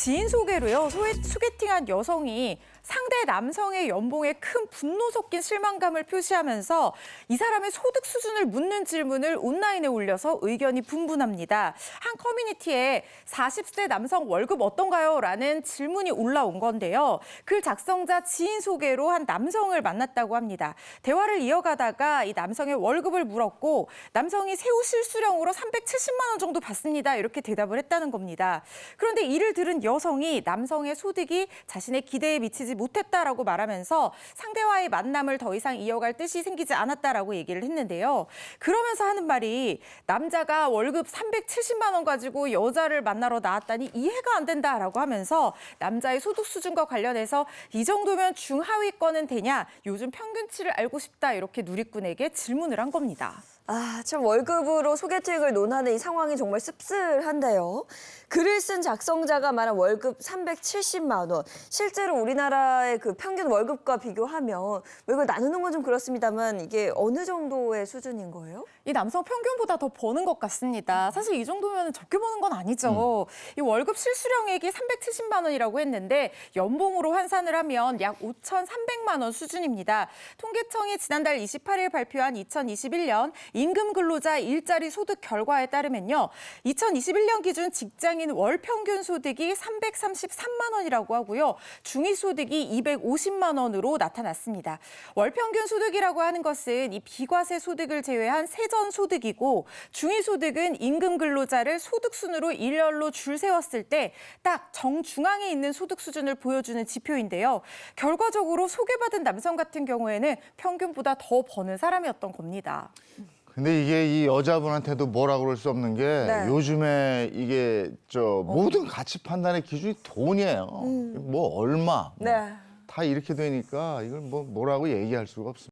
지인 소개로요. 소개, 소개팅한 여성이 상대 남성의 연봉에 큰 분노 섞인 실망감을 표시하면서 이 사람의 소득 수준을 묻는 질문을 온라인에 올려서 의견이 분분합니다. 한 커뮤니티에 40세 남성 월급 어떤가요? 라는 질문이 올라온 건데요. 글 작성자 지인 소개로 한 남성을 만났다고 합니다. 대화를 이어가다가 이 남성의 월급을 물었고 남성이 새우 실수령으로 370만 원 정도 받습니다. 이렇게 대답을 했다는 겁니다. 그런데 이를 들은 여성이 남성의 소득이 자신의 기대에 미치지 못했다라고 말하면서 상대와의 만남을 더 이상 이어갈 뜻이 생기지 않았다라고 얘기를 했는데요. 그러면서 하는 말이 남자가 월급 370만 원 가지고 여자를 만나러 나왔다니 이해가 안 된다라고 하면서 남자의 소득 수준과 관련해서 이 정도면 중하위권은 되냐 요즘 평균치를 알고 싶다 이렇게 누리꾼에게 질문을 한 겁니다. 아, 참 월급으로 소개팅을 논하는 이 상황이 정말 씁쓸한데요. 글을 쓴 작성자가 말한 월급 370만 원. 실제로 우리나라의 그 평균 월급과 비교하면 뭐 이걸 나누는 건 좀 그렇습니다만 이게 어느 정도의 수준인 거예요? 이 남성 평균보다 더 버는 것 같습니다. 사실 이 정도면 적게 버는 건 아니죠. 이 월급 실수령액이 370만 원이라고 했는데 연봉으로 환산을 하면 약 5,300만 원 수준입니다. 통계청이 지난달 28일 발표한 2021년 임금 근로자 일자리 소득 결과에 따르면요. 2021년 기준 직장인 월 평균 소득이 333만 원이라고 하고요. 중위 소득이 250만 원으로 나타났습니다. 월 평균 소득이라고 하는 것은 이 비과세 소득을 제외한 세전 소득이고 중위 소득은 임금 근로자를 소득 순으로 일렬로 줄 세웠을 때 딱 정중앙에 있는 소득 수준을 보여주는 지표인데요. 결과적으로 소개받은 남성 같은 경우에는 평균보다 더 버는 사람이었던 겁니다. 근데 이게 이 여자분한테도 뭐라 그럴 수 없는 게 네. 요즘에 이게 저 모든 가치 판단의 기준이 돈이에요. 뭐 얼마 뭐 네. 다 이렇게 되니까 이걸 뭐 뭐라고 얘기할 수가 없습니다.